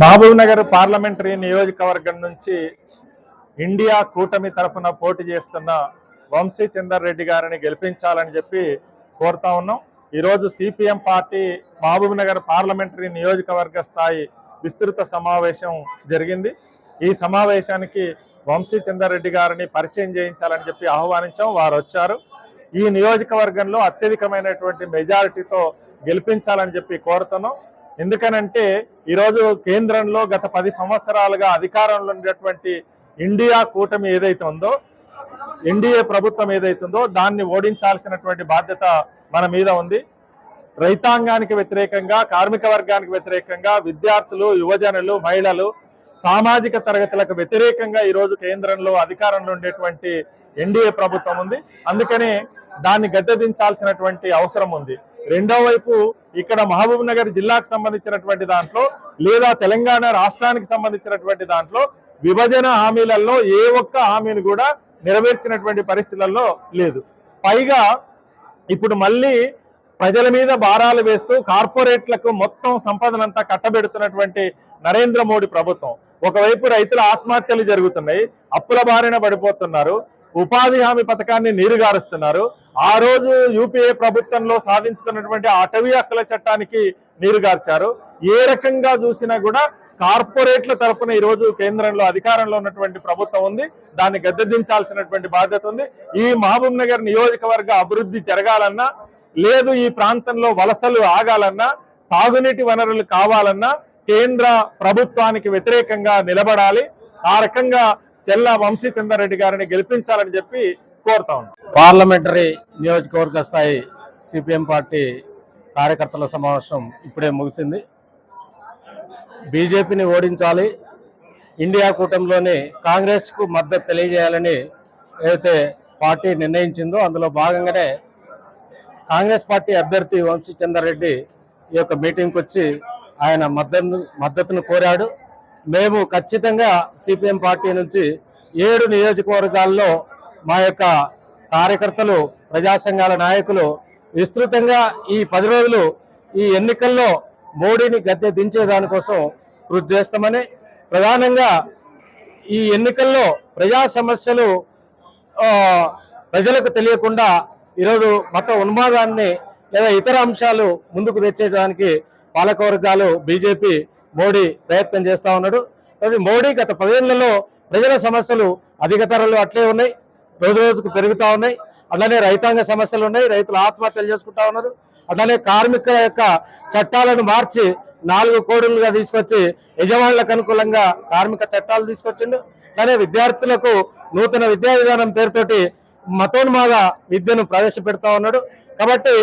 Mahabub Nagar parliamentary నియోజకవర్గం నుంచి India కూటమి తరఫున పోటీ చేస్తున్న వంశీ చందర్ రెడ్డి గారిని గెలిపించాలని చెప్పి కోరుతా ఉన్నాం. ఈరోజు CPM party Mahabubnagar parliamentary నియోజకవర్గ స్థాయి విస్తృత సమావేశం జరిగింది. ఈ సమావేశానికి వంశీ చందర్ రెడ్డి గారిని పరిచయం చేయించాలని చెప్పి ఆహ్వానించాం. వారు వచ్చారు. ఈ నియోజకవర్గంలో అత్యధికమైనటువంటి మెజారిటీతో గెలిపించాలని చెప్పి కోరుతున్నాం. ఎందుకనంటే ఈరోజు కేంద్రంలో గత పది సంవత్సరాలుగా అధికారంలో ఉండేటువంటి ఇండియా కూటమి ఏదైతే ఉందో ఎన్డీఏ ప్రభుత్వం ఏదైతుందో దాన్ని ఓడించాల్సినటువంటి బాధ్యత మన మీద ఉంది. రైతాంగానికి వ్యతిరేకంగా కార్మిక వర్గానికి వ్యతిరేకంగా విద్యార్థులు యువజనులు మహిళలు సామాజిక తరగతులకు వ్యతిరేకంగా ఈరోజు కేంద్రంలో అధికారంలో ఉండేటువంటి ఎన్డీఏ ప్రభుత్వం ఉంది. అందుకని దాన్ని గద్దెదించాల్సినటువంటి అవసరం ఉంది. రెండో వైపు ఇక్కడ మహబూబ్ నగర్ జిల్లాకు సంబంధించినటువంటి దాంట్లో లేదా తెలంగాణ రాష్ట్రానికి సంబంధించినటువంటి దాంట్లో విభజన హామీలలో ఏ ఒక్క హామీని కూడా నెరవేర్చినటువంటి పరిస్థితులలో లేదు. పైగా ఇప్పుడు మళ్ళీ ప్రజల మీద భారాలు వేస్తూ కార్పొరేట్లకు మొత్తం సంపదనంతా కట్టబెడుతున్నటువంటి నరేంద్ర మోడీ ప్రభుత్వం. ఒకవైపు రైతుల ఆత్మహత్యలు జరుగుతున్నాయి. అప్పుల బారిన పడిపోతున్నారు. ఉపాధి హామీ పథకాన్ని నీరుగారుస్తున్నారు. ఆ రోజు యూపీఏ ప్రభుత్వంలో సాధించుకున్నటువంటి అటవీ హక్కుల చట్టానికి నీరుగార్చారు. ఏ రకంగా చూసినా కూడా కార్పొరేట్ల తరపున ఈ రోజు కేంద్రంలో అధికారంలో ఉన్నటువంటి ప్రభుత్వం ఉంది. దాన్ని గద్దెదించాల్సినటువంటి బాధ్యత ఉంది. ఈ మహబూబ్ నగర్ నియోజకవర్గ అభివృద్ధి జరగాలన్నా లేదు ఈ ప్రాంతంలో వలసలు ఆగాలన్నా సాగునీటి వనరులు కావాలన్నా కేంద్ర ప్రభుత్వానికి వ్యతిరేకంగా నిలబడాలి. ఆ రకంగా చెల్ల వంశీ చంద్రారెడ్డి గారిని గెలిపించాలని చెప్పి కోరుతా ఉన్నాం. పార్లమెంటరీ నియోజకవర్గ స్థాయి సిపిఎం పార్టీ కార్యకర్తల సమావేశం ఇప్పుడే ముగిసింది. బీజేపీని ఓడించాలి ఇండియా కూటమిలోని కాంగ్రెస్కు మద్దతు తెలియజేయాలని ఏదైతే పార్టీ నిర్ణయించిందో అందులో భాగంగానే కాంగ్రెస్ పార్టీ అభ్యర్థి వంశీ చంద్రారెడ్డి ఈ యొక్క మీటింగ్కి వచ్చి ఆయన మద్దతు మద్దతును కోరాడు. మేము ఖచ్చితంగా సిపిఎం పార్టీ నుంచి ఏడు నియోజకవర్గాల్లో మా యొక్క కార్యకర్తలు ప్రజా సంఘాల నాయకులు విస్తృతంగా ఈ పది రోజులు ఈ ఎన్నికల్లో మోడీని గద్దె దించేదానికోసం కృషి చేస్తామని ప్రధానంగా ఈ ఎన్నికల్లో ప్రజా సమస్యలు ప్రజలకు తెలియకుండా ఈరోజు మత ఉన్మాదాన్ని లేదా ఇతర అంశాలు ముందుకు తెచ్చేదానికి పాలకవర్గాలు బీజేపీ మోడీ ప్రయత్నం చేస్తా ఉన్నాడు. కాబట్టి మోడీ గత పదేళ్ళలో ప్రజల సమస్యలు అధిక ధరలు అట్లే ఉన్నాయి. రోజు రోజుకు పెరుగుతూ ఉన్నాయి. అట్లానే రైతాంగ సమస్యలు ఉన్నాయి. రైతులు ఆత్మహత్యలు చేసుకుంటా ఉన్నారు. అట్లానే కార్మికుల యొక్క చట్టాలను మార్చి నాలుగు కోడులుగా తీసుకొచ్చి యజమానులకు అనుకూలంగా కార్మిక చట్టాలు తీసుకొచ్చిండు. అలానే విద్యార్థులకు నూతన విద్యా విధానం పేరుతోటి మతోన్మాద విద్యను ప్రవేశపెడతా ఉన్నాడు. కాబట్టి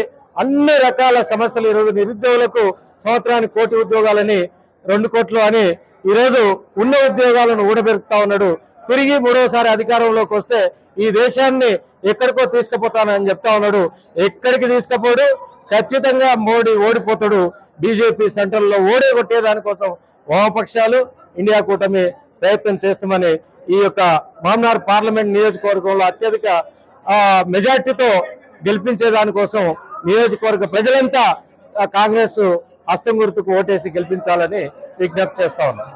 అన్ని రకాల సమస్యలు ఈరోజు నిరుద్యోగులకు సంవత్సరానికి కోటి ఉద్యోగాలని రెండు కోట్లు అని ఈరోజు ఉన్న ఉద్యోగాలను ఊడబెరుకుతా ఉన్నాడు. తిరిగి మూడోసారి అధికారంలోకి వస్తే ఈ దేశాన్ని ఎక్కడికో తీసుకుపోతానని చెప్తా ఉన్నాడు. ఎక్కడికి తీసుకుపోడు? ఖచ్చితంగా మోడీ ఓడిపోతాడు. బీజేపీ సెంట్రల్లో ఓడే కొట్టేదానికోసం వామపక్షాలు ఇండియా కూటమి ప్రయత్నం చేస్తామని ఈ యొక్క మామ్నార్ పార్లమెంట్ నియోజకవర్గంలో అత్యధిక మెజార్టీతో గెలిపించేదానికోసం నియోజకవర్గ ప్రజలంతా కాంగ్రెస్ హస్తం గుర్తుకు ఓటేసి గెలిపించాలని విజ్ఞప్తి చేస్తా ఉన్నాం.